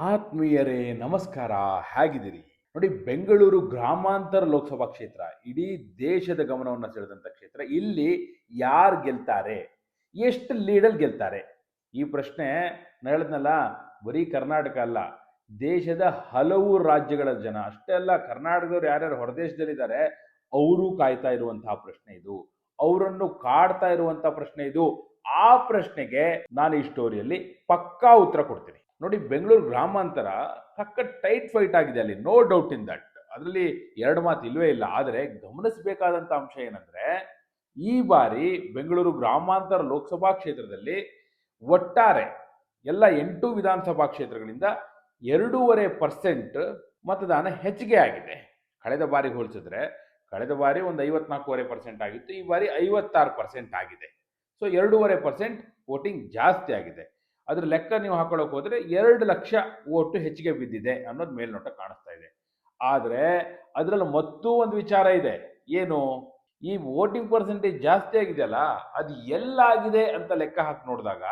ಆತ್ಮೀಯರೇ, ನಮಸ್ಕಾರ. ಹೇಗಿದ್ದೀರಿ? ನೋಡಿ, ಬೆಂಗಳೂರು ಗ್ರಾಮಾಂತರ ಲೋಕಸಭಾ ಕ್ಷೇತ್ರ, ಇಡೀ ದೇಶದ ಗಮನವನ್ನು ಸೆಳೆದಂತ ಕ್ಷೇತ್ರ, ಇಲ್ಲಿ ಯಾರು ಗೆಲ್ತಾರೆ? ಎಷ್ಟು ಲೀಡಲ್ಲಿ ಗೆಲ್ತಾರೆ? ಈ ಪ್ರಶ್ನೆ ನಾನು ಹೇಳಿದ್ನಲ್ಲ, ಬರೀ ಕರ್ನಾಟಕ ಅಲ್ಲ, ದೇಶದ ಹಲವು ರಾಜ್ಯಗಳ ಜನ, ಅಷ್ಟೇ ಅಲ್ಲ, ಕರ್ನಾಟಕದವ್ರು ಯಾರ್ಯಾರು ಹೊರದೇಶದಲ್ಲಿದ್ದಾರೆ ಅವರು ಕಾಯ್ತಾ ಇರುವಂತಹ ಪ್ರಶ್ನೆ ಇದು. ಅವರನ್ನು ಕಾಡ್ತಾ ಇರುವಂತಹ ಪ್ರಶ್ನೆ ಇದು. ಆ ಪ್ರಶ್ನೆಗೆ ನಾನು ಈ ಸ್ಟೋರಿಯಲ್ಲಿ ಪಕ್ಕಾ ಉತ್ತರ ಕೊಡ್ತೀನಿ. ನೋಡಿ ಬೆಂಗಳೂರು ಗ್ರಾಮಾಂತರ ಸಕ್ಕ ಟೈಟ್ ಫೈಟ್ ಆಗಿದೆ ಅಲ್ಲಿ ನೋ ಡೌಟ್ ಇನ್ ದಟ್ ಅದರಲ್ಲಿ ಎರಡು ಮಾತು ಇಲ್ಲವೇ ಇಲ್ಲ. ಆದರೆ ಗಮನಿಸಬೇಕಾದಂಥ ಅಂಶ ಏನಂದ್ರೆ, ಈ ಬಾರಿ ಬೆಂಗಳೂರು ಗ್ರಾಮಾಂತರ ಲೋಕಸಭಾ ಕ್ಷೇತ್ರದಲ್ಲಿ ಒಟ್ಟಾರೆ ಎಲ್ಲ ಎಂಟು ವಿಧಾನಸಭಾ ಕ್ಷೇತ್ರಗಳಿಂದ ಎರಡೂವರೆ ಪರ್ಸೆಂಟ್ ಮತದಾನ ಹೆಚ್ಚಿಗೆ ಆಗಿದೆ. ಕಳೆದ ಬಾರಿ ಹೋಲಿಸಿದ್ರೆ ಕಳೆದ ಬಾರಿ ಒಂದು ಐವತ್ನಾಲ್ಕೂವರೆ ಪರ್ಸೆಂಟ್ ಆಗಿತ್ತು, ಈ ಬಾರಿ ಐವತ್ತಾರು ಪರ್ಸೆಂಟ್ ಆಗಿದೆ. ಸೊ ಎರಡೂವರೆ ಪರ್ಸೆಂಟ್ ವೋಟಿಂಗ್ ಜಾಸ್ತಿ ಆಗಿದೆ. ಅದ್ರ ಲೆಕ್ಕ ನೀವು ಹಾಕೊಳ್ಳೋಕೆ ಹೋದ್ರೆ ಎರಡು ಲಕ್ಷ ಓಟು ಹೆಚ್ಚಿಗೆ ಬಿದ್ದಿದೆ ಅನ್ನೋದು ಮೇಲ್ನೋಟ ಕಾಣಿಸ್ತಾ ಇದೆ. ಆದರೆ ಅದರಲ್ಲಿ ಮತ್ತೂ ಒಂದು ವಿಚಾರ ಇದೆ. ಏನು? ಈ ವೋಟಿಂಗ್ ಪರ್ಸೆಂಟೇಜ್ ಜಾಸ್ತಿ ಆಗಿದೆಯಲ್ಲ, ಅದು ಎಲ್ಲಾಗಿದೆ ಅಂತ ಲೆಕ್ಕ ಹಾಕಿ ನೋಡಿದಾಗ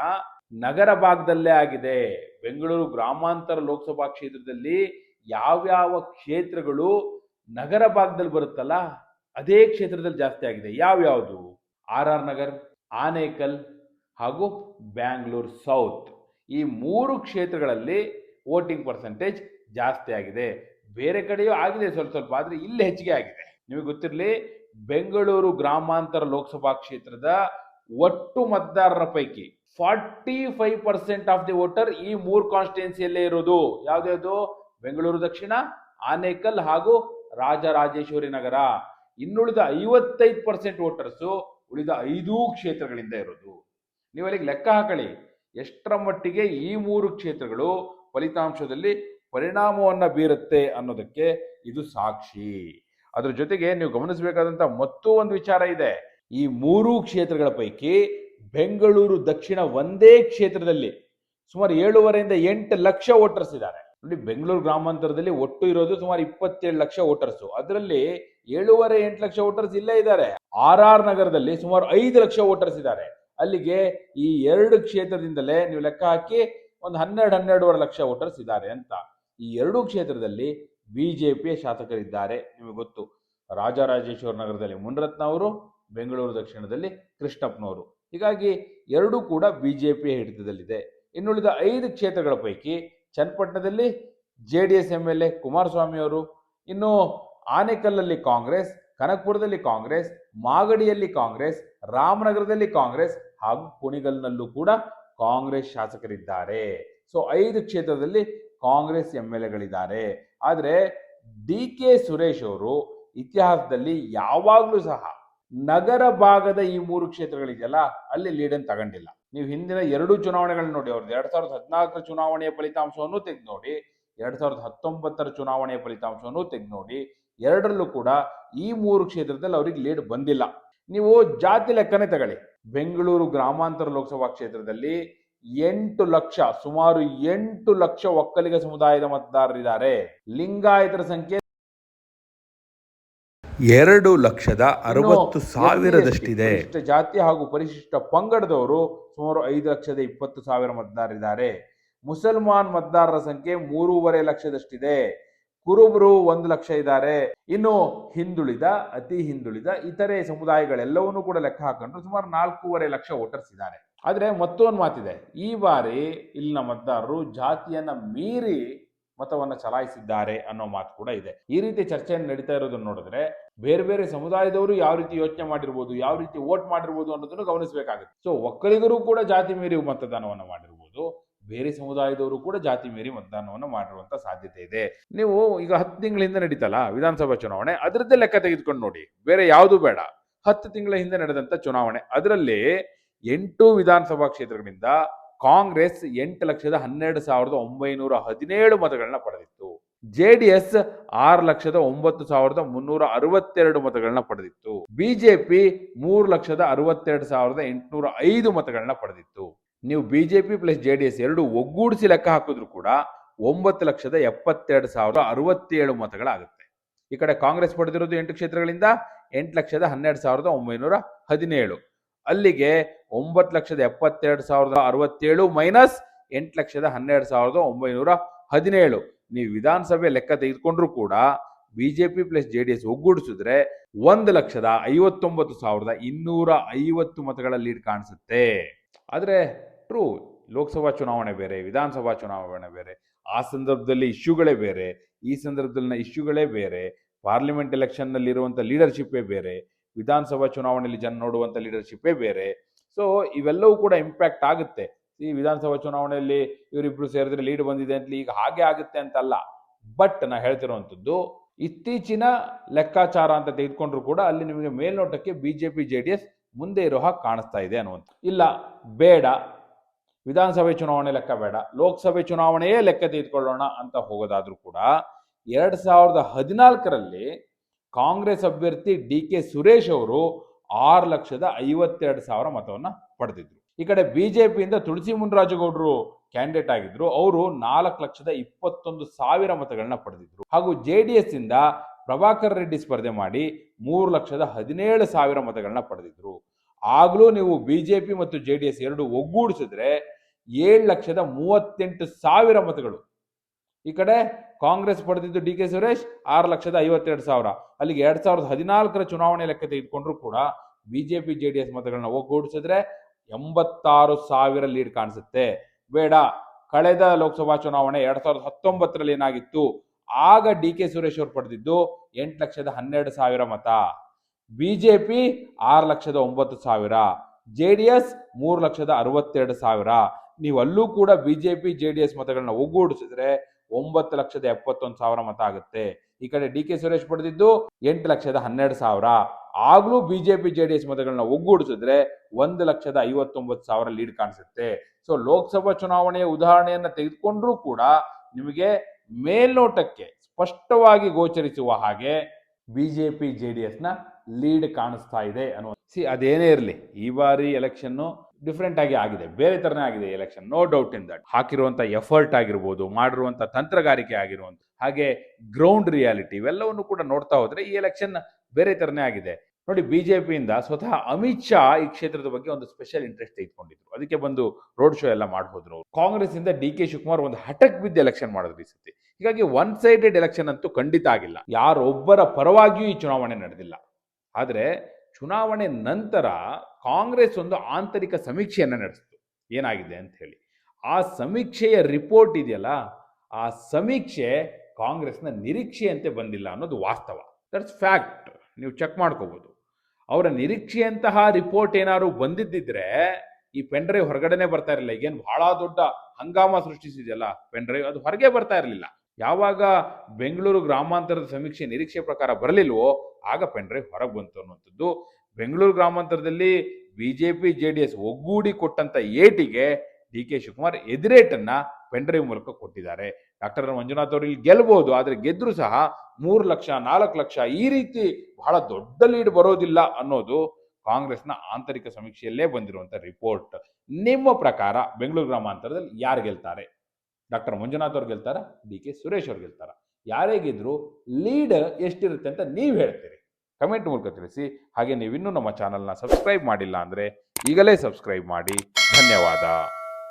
ನಗರ ಭಾಗದಲ್ಲೇ ಆಗಿದೆ. ಬೆಂಗಳೂರು ಗ್ರಾಮಾಂತರ ಲೋಕಸಭಾ ಕ್ಷೇತ್ರದಲ್ಲಿ ಯಾವ್ಯಾವ ಕ್ಷೇತ್ರಗಳು ನಗರ ಭಾಗದಲ್ಲಿ ಬರುತ್ತಲ್ಲ, ಅದೇ ಕ್ಷೇತ್ರದಲ್ಲಿ ಜಾಸ್ತಿ ಆಗಿದೆ. ಯಾವ್ಯಾವುದು? ಆರ್ ಆರ್ ನಗರ್, ಆನೇಕಲ್ ಹಾಗೂ ಬ್ಯಾಂಗ್ಳೂರ್ ಸೌತ್ ಈ ಮೂರು ಕ್ಷೇತ್ರಗಳಲ್ಲಿ ವೋಟಿಂಗ್ ಪರ್ಸೆಂಟೇಜ್ ಜಾಸ್ತಿ ಆಗಿದೆ. ಬೇರೆ ಕಡೆಯೂ ಆಗಿದೆ ಸ್ವಲ್ಪ ಸ್ವಲ್ಪ, ಆದರೆ ಇಲ್ಲಿ ಹೆಚ್ಚಿಗೆ ಆಗಿದೆ. ನಿಮಗೆ ಗೊತ್ತಿರಲಿ, ಬೆಂಗಳೂರು ಗ್ರಾಮಾಂತರ ಲೋಕಸಭಾ ಕ್ಷೇತ್ರದ ಒಟ್ಟು ಮತದಾರರ ಪೈಕಿ forty five percent of the voter ಈ ಮೂರು ಕಾನ್ಸ್ಟಿಟ್ಯೂನ್ಸಿಯಲ್ಲೇ ಇರೋದು. ಯಾವ್ದ್ಯಾವ್ದು ಬೆಂಗಳೂರು ದಕ್ಷಿಣ, ಆನೇಕಲ್ ಹಾಗೂ ರಾಜರಾಜೇಶ್ವರಿ ನಗರ. ಇನ್ನುಳಿದ ಐವತ್ತೈದು ಪರ್ಸೆಂಟ್ ವೋಟರ್ಸು ಉಳಿದ ಐದೂ ಕ್ಷೇತ್ರಗಳಿಂದ ಇರೋದು. ನೀವು ಅಲ್ಲಿಗೆ ಲೆಕ್ಕ ಹಾಕಳಿ. ಎಷ್ಟರ ಮಟ್ಟಿಗೆ ಈ ಮೂರು ಕ್ಷೇತ್ರಗಳು ಫಲಿತಾಂಶದಲ್ಲಿ ಪರಿಣಾಮವನ್ನು ಬೀರುತ್ತೆ ಅನ್ನೋದಕ್ಕೆ ಇದು ಸಾಕ್ಷಿ. ಅದರ ಜೊತೆಗೆ ನೀವು ಗಮನಿಸಬೇಕಾದಂಥ ಮತ್ತೂ ಒಂದು ವಿಚಾರ ಇದೆ. ಈ ಮೂರು ಕ್ಷೇತ್ರಗಳ ಪೈಕಿ ಬೆಂಗಳೂರು ದಕ್ಷಿಣ ಒಂದೇ ಕ್ಷೇತ್ರದಲ್ಲಿ ಸುಮಾರು ಏಳುವರೆಯಿಂದ ಎಂಟು ಲಕ್ಷ ವೋಟರ್ಸ್ ಇದ್ದಾರೆ ನೋಡಿ, ಬೆಂಗಳೂರು ಗ್ರಾಮಾಂತರದಲ್ಲಿ ಒಟ್ಟು ಇರೋದು ಸುಮಾರು ಇಪ್ಪತ್ತೇಳು ಲಕ್ಷ ವೋಟರ್ಸ್. ಅದರಲ್ಲಿ ಏಳುವರೆ ಎಂಟು ಲಕ್ಷ ವೋಟರ್ಸ್ ಇಲ್ಲೇ ಇದ್ದಾರೆ. ಆರ್ ಆರ್ ನಗರದಲ್ಲಿ ಸುಮಾರು ಐದು ಲಕ್ಷ ವೋಟರ್ಸ್ ಇದ್ದಾರೆ ಅಲ್ಲಿಗೆ ಈ ಎರಡು ಕ್ಷೇತ್ರದಿಂದಲೇ ನೀವು ಲೆಕ್ಕ ಹಾಕಿ ಒಂದು ಹನ್ನೆರಡು ಹನ್ನೆರಡೂವರೆ ಲಕ್ಷ ವೋಟರ್ಸ್ ಇದ್ದಾರೆ ಅಂತ. ಈ ಎರಡೂ ಕ್ಷೇತ್ರದಲ್ಲಿ ಬಿಜೆಪಿಯ ಶಾಸಕರಿದ್ದಾರೆ ನಿಮಗೆ ಗೊತ್ತು. ರಾಜರಾಜೇಶ್ವರ ನಗರದಲ್ಲಿ ಮುನರತ್ನ ಅವರು ಬೆಂಗಳೂರು ದಕ್ಷಿಣದಲ್ಲಿ ಕೃಷ್ಣಪ್ಪನವರು. ಹೀಗಾಗಿ ಎರಡೂ ಕೂಡ ಬಿಜೆಪಿಯ ಹಿಡಿತದಲ್ಲಿದೆ. ಇನ್ನುಳಿದ ಐದು ಕ್ಷೇತ್ರಗಳ ಪೈಕಿ ಚನ್ನಪಟ್ಟಣದಲ್ಲಿ J D S M L A Kumaraswamy ಅವರು, ಇನ್ನು ಆನೇಕಲ್ಲಲ್ಲಿ ಕಾಂಗ್ರೆಸ್, ಕನಕಪುರದಲ್ಲಿ ಕಾಂಗ್ರೆಸ್, ಮಾಗಡಿಯಲ್ಲಿ ಕಾಂಗ್ರೆಸ್, ರಾಮನಗರದಲ್ಲಿ ಕಾಂಗ್ರೆಸ್ ಹಾಗೂ ಕುಣಿಗಲ್ನಲ್ಲೂ ಕೂಡ ಕಾಂಗ್ರೆಸ್ ಶಾಸಕರಿದ್ದಾರೆ. ಸೊ, ಐದು ಕ್ಷೇತ್ರದಲ್ಲಿ ಕಾಂಗ್ರೆಸ್ ಎಂ ಎಲ್ ಎಗಳಿದ್ದಾರೆ ಆದರೆ ಡಿ ಕೆ ಸುರೇಶ್ ಅವರು ಇತಿಹಾಸದಲ್ಲಿ ಯಾವಾಗಲೂ ಸಹ ನಗರ ಭಾಗದ ಈ ಮೂರು ಕ್ಷೇತ್ರಗಳಿದೆಯಲ್ಲ, ಅಲ್ಲಿ ಲೀಡನ್ ತಗೊಂಡಿಲ್ಲ. ನೀವು ಹಿಂದಿನ ಎರಡು ಚುನಾವಣೆಗಳನ್ನ ನೋಡಿ, ಅವ್ರದ್ದು ಎರಡ್ ಸಾವಿರದ ಹದಿನಾಲ್ಕರ ಚುನಾವಣೆಯ ಫಲಿತಾಂಶವನ್ನು ತೆಗೆದು ನೋಡಿ ಎರಡ್ ಸಾವಿರದ ಹತ್ತೊಂಬತ್ತರ ಚುನಾವಣೆಯ ಫಲಿತಾಂಶವನ್ನು ತೆಗೆದು ನೋಡಿ ಎರಡರಲ್ಲೂ ಕೂಡ ಈ ಮೂರು ಕ್ಷೇತ್ರದಲ್ಲಿ ಅವ್ರಿಗೆ ಲೀಡ್ ಬಂದಿಲ್ಲ. ನೀವು ಜಾತಿ ಲೆಕ್ಕನೇ ತಗೊಳ್ಳಿ. ಬೆಂಗಳೂರು ಗ್ರಾಮಾಂತರ ಲೋಕಸಭಾ ಕ್ಷೇತ್ರದಲ್ಲಿ ಎಂಟು ಲಕ್ಷ ಸುಮಾರು ಎಂಟು ಲಕ್ಷ ಒಕ್ಕಲಿಗ ಸಮುದಾಯದ ಮತದಾರರಿದ್ದಾರೆ. ಲಿಂಗಾಯತರ ಸಂಖ್ಯೆ ಎರಡು ಲಕ್ಷದ ಅರವತ್ತು ಸಾವಿರದಷ್ಟಿದೆ. ಜಾತಿ ಹಾಗೂ ಪರಿಶಿಷ್ಟ ಪಂಗಡದವರು ಸುಮಾರು ಐದು ಲಕ್ಷದ ಇಪ್ಪತ್ತು ಸಾವಿರ ಮತದಾರರಿದ್ದಾರೆ. ಮುಸಲ್ಮಾನ್ ಮತದಾರರ ಸಂಖ್ಯೆ ಮೂರೂವರೆ ಲಕ್ಷದಷ್ಟಿದೆ. ಕುರುಬರು ಒಂದು ಲಕ್ಷ ಇದ್ದಾರೆ. ಇನ್ನು ಹಿಂದುಳಿದ, ಅತಿ ಹಿಂದುಳಿದ ಇತರೆ ಸಮುದಾಯಗಳೆಲ್ಲವನ್ನೂ ಕೂಡ ಲೆಕ್ಕ ಹಾಕೊಂಡ್ರು ಸುಮಾರು ನಾಲ್ಕೂವರೆ ಲಕ್ಷ ವೋಟರ್ಸ್ ಇದ್ದಾರೆ. ಆದ್ರೆ ಮತ್ತೊಂದು ಮಾತಿದೆ. ಈ ಬಾರಿ ಇಲ್ಲಿನ ಮತದಾರರು ಜಾತಿಯನ್ನ ಮೀರಿ ಮತವನ್ನ ಚಲಾಯಿಸಿದ್ದಾರೆ ಅನ್ನೋ ಮಾತು ಕೂಡ ಇದೆ. ಈ ರೀತಿ ಚರ್ಚೆಯನ್ನು ನಡೀತಾ ಇರೋದನ್ನ ನೋಡಿದ್ರೆ ಬೇರೆ ಬೇರೆ ಸಮುದಾಯದವರು ಯಾವ ರೀತಿ ಯೋಚನೆ ಮಾಡಿರ್ಬೋದು, ಯಾವ ರೀತಿ ವೋಟ್ ಮಾಡಿರ್ಬೋದು ಅನ್ನೋದನ್ನು ಗಮನಿಸಬೇಕಾಗುತ್ತೆ. ಸೊ ಒಕ್ಕಲಿಗರು ಕೂಡ ಜಾತಿ ಮೀರಿ ಮತದಾನವನ್ನು ಮಾಡಿರ್ಬೋದು. ಬೇರೆ ಸಮುದಾಯದವರು ಕೂಡ ಜಾತಿ ಮೀರಿ ಮತದಾನವನ್ನು ಮಾಡಿರುವಂಥ ಸಾಧ್ಯತೆ ಇದೆ. ನೀವು ಈಗ ಹತ್ತು ತಿಂಗಳಿಂದ ನಡೀತಲ್ಲ ವಿಧಾನಸಭಾ ಚುನಾವಣೆ, ಅದರದ್ದೇ ಲೆಕ್ಕ ತೆಗೆದುಕೊಂಡು ನೋಡಿ. ಬೇರೆ ಯಾವುದು ಬೇಡ. ಹತ್ತು ತಿಂಗಳ ಹಿಂದೆ ನಡೆದಂತ ಚುನಾವಣೆ, ಅದರಲ್ಲಿ ಎಂಟು ವಿಧಾನಸಭಾ ಕ್ಷೇತ್ರಗಳಿಂದ ಕಾಂಗ್ರೆಸ್ ಎಂಟು ಲಕ್ಷದ ಹನ್ನೆರಡು ಸಾವಿರದ ಒಂಬೈನೂರ ಹದಿನೇಳು ಮತಗಳನ್ನ ಪಡೆದಿತ್ತು. ಜೆ ಡಿ ಎಸ್ ಆರು ಲಕ್ಷದ ಒಂಬತ್ತು ಸಾವಿರದ ಮುನ್ನೂರ ಅರವತ್ತೆರಡು ಮತಗಳನ್ನ ಪಡೆದಿತ್ತು. ಬಿಜೆಪಿ ಮೂರು ಲಕ್ಷದ ಅರವತ್ತೆರಡು ಸಾವಿರದ ಎಂಟುನೂರ ಐದು ಮತಗಳನ್ನ ಪಡೆದಿತ್ತು. ನೀವು B J P plus J D S ಎರಡು ಒಗ್ಗೂಡಿಸಿ ಲೆಕ್ಕ ಹಾಕಿದ್ರು ಕೂಡ ಒಂಬತ್ತು ಲಕ್ಷದ ಎಪ್ಪತ್ತೆರಡು ಸಾವಿರದ ಅರವತ್ತೇಳು ಮತಗಳಾಗುತ್ತೆ. ಈ ಕಡೆ ಕಾಂಗ್ರೆಸ್ ಪಡೆದಿರೋದು ಎಂಟು ಕ್ಷೇತ್ರಗಳಿಂದ ಎಂಟು ಲಕ್ಷದ ಹನ್ನೆರಡು ಸಾವಿರದ ಒಂಬೈನೂರ ಹದಿನೇಳು. ಅಲ್ಲಿಗೆ ಒಂಬತ್ತು ಲಕ್ಷದ ಎಪ್ಪತ್ತೆರಡು ಸಾವಿರದ ಅರವತ್ತೇಳು ಮೈನಸ್ ಎಂಟು ಲಕ್ಷದ ಹನ್ನೆರಡು ಸಾವಿರದ ಒಂಬೈನೂರ ಹದಿನೇಳು. ನೀವು ವಿಧಾನಸಭೆ ಲೆಕ್ಕ ತೆಗೆದುಕೊಂಡ್ರೂ ಕೂಡ BJP plus J D S ಒಗ್ಗೂಡಿಸಿದ್ರೆ ಒಂದು ಲಕ್ಷದ ಐವತ್ತೊಂಬತ್ತು ಸಾವಿರದ ಇನ್ನೂರ ಐವತ್ತು ಮತಗಳ ಲೀಡ್ ಕಾಣಿಸುತ್ತೆ. ಆದರೆ ಟ್ರೂ ಲೋಕಸಭಾ ಚುನಾವಣೆ ಬೇರೆ, ವಿಧಾನಸಭಾ ಚುನಾವಣೆ ಬೇರೆ, ಆ ಸಂದರ್ಭದಲ್ಲಿ ಇಶ್ಯೂಗಳೇ ಬೇರೆ, ಈ ಸಂದರ್ಭದಲ್ಲಿನ ಇಶ್ಯೂಗಳೇ ಬೇರೆ ಪಾರ್ಲಿಮೆಂಟ್ ಎಲೆಕ್ಷನ್ನಲ್ಲಿರುವಂಥ ಲೀಡರ್ಶಿಪ್ಪೇ ಬೇರೆ, ವಿಧಾನಸಭಾ ಚುನಾವಣೆಯಲ್ಲಿ ಜನ ನೋಡುವಂಥ ಲೀಡರ್ಶಿಪ್ಪೇ ಬೇರೆ. ಸೊ ಇವೆಲ್ಲವೂ ಕೂಡ ಇಂಪ್ಯಾಕ್ಟ್ ಆಗುತ್ತೆ. ಈ ವಿಧಾನಸಭಾ ಚುನಾವಣೆಯಲ್ಲಿ ಇವರಿಬ್ಬರು ಸೇರಿದ್ರೆ ಲೀಡ್ ಬಂದಿದೆ ಅಂತ ಈಗ ಹಾಗೆ ಆಗುತ್ತೆ ಅಂತಲ್ಲ. ಬಟ್ ನಾ ಹೇಳ್ತಿರುವಂಥದ್ದು, ಇತ್ತೀಚಿನ ಲೆಕ್ಕಾಚಾರ ಅಂತ ತೆಗೆದುಕೊಂಡ್ರು ಕೂಡ ಅಲ್ಲಿ ನಿಮಗೆ ಮೇಲ್ನೋಟಕ್ಕೆ ಬಿಜೆಪಿ ಜೆ ಡಿ ಎಸ್ ಮುಂದೆ ಇರೋ ಹಾಗೆ ಕಾಣಿಸ್ತಾ ಇದೆ ಅನ್ನುವಂಥ ಇಲ್ಲ, ಬೇಡ. ವಿಧಾನಸಭೆ ಚುನಾವಣೆ ಲೆಕ್ಕ ಬೇಡ. ಲೋಕಸಭೆ ಚುನಾವಣೆಯೇ ಲೆಕ್ಕ ತೆಗೆದುಕೊಳ್ಳೋಣ ಅಂತ ಹೋಗೋದಾದರೂ ಕೂಡ ಎರಡು ಸಾವಿರದ ಹದಿನಾಲ್ಕರಲ್ಲಿ ಕಾಂಗ್ರೆಸ್ ಅಭ್ಯರ್ಥಿ ಡಿ ಕೆ ಸುರೇಶ್ ಅವರು ಆರು ಲಕ್ಷದ ಐವತ್ತೆರಡು ಸಾವಿರ ಮತವನ್ನ ಪಡೆದಿದ್ರು. ಈ ಕಡೆ ಬಿಜೆಪಿಯಿಂದ ತುಳಸಿ ಮುನ್ರಾಜಗೌಡರು ಕ್ಯಾಂಡಿಡೇಟ್ ಆಗಿದ್ರು. ಅವರು ನಾಲ್ಕು ಲಕ್ಷದ ಇಪ್ಪತ್ತೊಂದು ಸಾವಿರ ಮತಗಳನ್ನ ಪಡೆದಿದ್ರು. ಹಾಗೂ ಜೆ ಡಿ ಎಸ್ ಇಂದ ಪ್ರಭಾಕರ್ ರೆಡ್ಡಿ ಸ್ಪರ್ಧೆ ಮಾಡಿ ಮೂರು ಲಕ್ಷದ ಹದಿನೇಳು ಸಾವಿರ ಮತಗಳನ್ನ ಪಡೆದಿದ್ರು. ಆಗಲೂ ನೀವು ಬಿಜೆಪಿ ಮತ್ತು ಜೆ ಡಿ ಎಸ್ ಎರಡು ಒಗ್ಗೂಡಿಸಿದ್ರೆ ಏಳು ಲಕ್ಷದ ಮೂವತ್ತೆಂಟು ಸಾವಿರ ಮತಗಳು. ಈ ಕಡೆ ಕಾಂಗ್ರೆಸ್ ಪಡೆದಿದ್ದು ಡಿ ಕೆ ಸುರೇಶ್, ಆರು ಲಕ್ಷದ ಐವತ್ತೆರಡು ಸಾವಿರ. ಅಲ್ಲಿಗೆ ಎರಡ್ ಸಾವಿರದ ಹದಿನಾಲ್ಕರ ಚುನಾವಣೆ ಲೆಕ್ಕ ತೆಗೆದುಕೊಂಡ್ರು ಕೂಡ ಬಿಜೆಪಿ ಜೆ ಡಿ ಎಸ್ ಮತಗಳನ್ನ ಒಗ್ಗೂಡಿಸಿದ್ರೆ ಎಂಬತ್ತಾರು ಸಾವಿರ ಲೀಡ್ ಕಾಣಿಸುತ್ತೆ. ಬೇಡ, ಕಳೆದ ಲೋಕಸಭಾ ಚುನಾವಣೆ ಎರಡ್ ಸಾವಿರದ ಹತ್ತೊಂಬತ್ತರಲ್ಲಿ ಏನಾಗಿತ್ತು? ಆಗ ಡಿ ಕೆ ಸುರೇಶ್ ಅವರು ಪಡೆದಿದ್ದು ಎಂಟು ಲಕ್ಷದ ಹನ್ನೆರಡು ಸಾವಿರ ಮತ. ಬಿಜೆಪಿ ಆರು ಲಕ್ಷದ ಒಂಬತ್ತು ಸಾವಿರ. ಜೆ ಡಿ ಎಸ್ ಮೂರು ಲಕ್ಷದ ಅರವತ್ತೆರಡು ಸಾವಿರ. ನೀವು ಅಲ್ಲೂ ಕೂಡ ಬಿಜೆಪಿ, ಜೆ ಡಿ ಎಸ್ ಮತಗಳನ್ನ ಒಗ್ಗೂಡಿಸಿದ್ರೆ ಒಂಬತ್ತು ಲಕ್ಷದ ಎಪ್ಪತ್ತೊಂದು ಸಾವಿರ ಮತ ಆಗುತ್ತೆ. ಈ ಕಡೆ ಡಿ ಕೆ ಸುರೇಶ್ ಪಡೆದಿದ್ದು ಎಂಟು ಲಕ್ಷದ ಹನ್ನೆರಡು ಸಾವಿರ. ಆಗ್ಲೂ ಬಿಜೆಪಿ, ಜೆ ಡಿ ಎಸ್ ಮತಗಳನ್ನ ಒಗ್ಗೂಡಿಸಿದ್ರೆ ಒಂದು ಲಕ್ಷದ ಐವತ್ತೊಂಬತ್ತು ಸಾವಿರ ಲೀಡ್ ಕಾಣಿಸುತ್ತೆ. ಸೊ ಲೋಕಸಭಾ ಚುನಾವಣೆಯ ಉದಾಹರಣೆಯನ್ನ ತೆಗೆದುಕೊಂಡ್ರೂ ಕೂಡ ನಿಮಗೆ ಮೇಲ್ನೋಟಕ್ಕೆ ಸ್ಪಷ್ಟವಾಗಿ ಗೋಚರಿಸುವ ಹಾಗೆ ಬಿಜೆಪಿ ಜೆ ಡಿ ಎಸ್ನ ಲೀಡ್ ಕಾಣಿಸ್ತಾ ಇದೆ ಅನ್ನೋ ಸಿ, ಅದೇನೇ ಇರಲಿ, ಈ ಬಾರಿ ಎಲೆಕ್ಷನ್ನು ಡಿಫ್ರೆಂಟ್ ಆಗಿ ಆಗಿದೆ, ಬೇರೆ ತರನೇ ಆಗಿದೆ election. No doubt in that ಹಾಕಿರುವಂಥ effort ಆಗಿರ್ಬೋದು, ಮಾಡಿರುವಂಥ ತಂತ್ರಗಾರಿಕೆ ಆಗಿರುವಂಥ ಹಾಗೆ ಗ್ರೌಂಡ್ ರಿಯಾಲಿಟಿ ಇವೆಲ್ಲವನ್ನು ಕೂಡ ನೋಡ್ತಾ ಹೋದರೆ ಈ ಎಲೆಕ್ಷನ್ ಬೇರೆ ತರನೇ ಆಗಿದೆ. ನೋಡಿ ಬಿಜೆಪಿಯಿಂದ ಸ್ವತಃ ಅಮಿತ್ ಶಾ ಈ ಕ್ಷೇತ್ರದ ಬಗ್ಗೆ ಒಂದು ಸ್ಪೆಷಲ್ ಇಂಟ್ರೆಸ್ಟ್ ತೆಗೆದುಕೊಂಡಿದ್ರು ಅದಕ್ಕೆ ಬಂದು ರೋಡ್ ಶೋ ಎಲ್ಲ ಮಾಡ್ಬೋದ್ರು ಕಾಂಗ್ರೆಸ್ಸಿಂದ ಕಾಂಗ್ರೆಸ್ ಇಂದ ಡಿ ಕೆ ಶಿವಕುಮಾರ್ ಒಂದು ಹಠಕ್ ಬಿದ್ದು ಎಲೆಕ್ಷನ್ ಮಾಡಿದ್ರು ಈ ಸತಿ ಹೀಗಾಗಿ ಒನ್ ಸೈಡೆಡ್ ಎಲೆಕ್ಷನ್ ಅಂತೂ ಖಂಡಿತ ಆಗಿಲ್ಲ. ಯಾರೊಬ್ಬರ ಪರವಾಗಿಯೂ ಈ ಚುನಾವಣೆ ನಡೆದಿಲ್ಲ. ಆದರೆ ಚುನಾವಣೆ ನಂತರ ಕಾಂಗ್ರೆಸ್ ಒಂದು ಆಂತರಿಕ ಸಮೀಕ್ಷೆಯನ್ನು ನಡೆಸಿತು. ಏನಾಗಿದೆ ಅಂತ ಹೇಳಿ. ಆ ಸಮೀಕ್ಷೆಯ ರಿಪೋರ್ಟ್ ಇದೆಯಲ್ಲ, ಆ ಸಮೀಕ್ಷೆ ಕಾಂಗ್ರೆಸ್ನ ನಿರೀಕ್ಷೆಯಂತೆ ಬಂದಿಲ್ಲ ಅನ್ನೋದು ವಾಸ್ತವ. ದಟ್ಸ್ ಫ್ಯಾಕ್ಟ್ ನೀವು ಚೆಕ್ ಮಾಡ್ಕೋಬಹುದು ಅವರ ನಿರೀಕ್ಷೆಯಂತಹ ರಿಪೋರ್ಟ್ ಏನಾದ್ರು ಬಂದಿದ್ದಿದ್ರೆ ಈ ಪೆನ್ ಡ್ರೈವ್ ಹೊರಗಡೆನೆ ಬರ್ತಾ ಇರಲಿಲ್ಲ. ಈಗೇನು ಬಹಳ ದೊಡ್ಡ ಹಂಗಾಮ ಸೃಷ್ಟಿಸಿದೆಯಲ್ಲ ಪೆನ್ ಡ್ರೈವ್ ಅದು ಹೊರಗೆ ಬರ್ತಾ ಇರಲಿಲ್ಲ. ಯಾವಾಗ ಬೆಂಗಳೂರು ಗ್ರಾಮಾಂತರದ ಸಮೀಕ್ಷೆ ನಿರೀಕ್ಷೆ ಪ್ರಕಾರ ಬರಲಿಲ್ವೋ, ಆಗ ಪೆನ್ ಡ್ರೈವ್ ಹೊರಗೆ ಬಂತು ಅನ್ನುವಂಥದ್ದು. ಬೆಂಗಳೂರು ಗ್ರಾಮಾಂತರದಲ್ಲಿ ಬಿಜೆಪಿ ಜೆ ಡಿ ಎಸ್ ಒಗ್ಗೂಡಿ ಕೊಟ್ಟಂತ ಏಟಿಗೆ ಡಿ ಕೆ ಶಿವಕುಮಾರ್ ಎದಿರೇಟನ್ನ ಪೆನ್ ಡ್ರೈವ್ ಮೂಲಕ ಕೊಟ್ಟಿದ್ದಾರೆ. ಡಾಕ್ಟರ್ ಮಂಜುನಾಥ್ ಅವರು ಇಲ್ಲಿ ಗೆಲ್ಬಹುದು ಆದರೆ ಗೆದ್ರು ಸಹ ಮೂರು ಲಕ್ಷ, ನಾಲ್ಕು ಲಕ್ಷ ಈ ರೀತಿ ಬಹಳ ದೊಡ್ಡ ಲೀಡ್ ಬರೋದಿಲ್ಲ ಅನ್ನೋದು ಕಾಂಗ್ರೆಸ್ನ ಆಂತರಿಕ ಸಮೀಕ್ಷೆಯಲ್ಲೇ ಬಂದಿರುವಂತ ರಿಪೋರ್ಟ್ ನಿಮ್ಮ ಪ್ರಕಾರ ಬೆಂಗಳೂರು ಗ್ರಾಮಾಂತರದಲ್ಲಿ ಯಾರು ಗೆಲ್ತಾರೆ? ಡಾಕ್ಟರ್ ಮಂಜುನಾಥ್ ಅವ್ರು ಗೆಲ್ತಾರ? ಡಿ ಕೆ ಸುರೇಶ್ ಅವ್ರು ಗೆಲ್ತಾರ? ಯಾರೇ ಗೆದ್ರು ಲೀಡ್ ಎಷ್ಟಿರುತ್ತೆ ಅಂತ ನೀವು ಹೇಳ್ತೀರಿ. ಕಮೆಂಟ್ ಮೂಲಕ ತಿಳಿಸಿ. ಹಾಗೆ ನೀವಿನ್ನೂ ನಮ್ಮ ಚಾನಲ್ನ ಸಬ್ಸ್ಕ್ರೈಬ್ ಮಾಡಿಲ್ಲ ಅಂದರೆ ಈಗಲೇ ಸಬ್ಸ್ಕ್ರೈಬ್ ಮಾಡಿ. ಧನ್ಯವಾದ.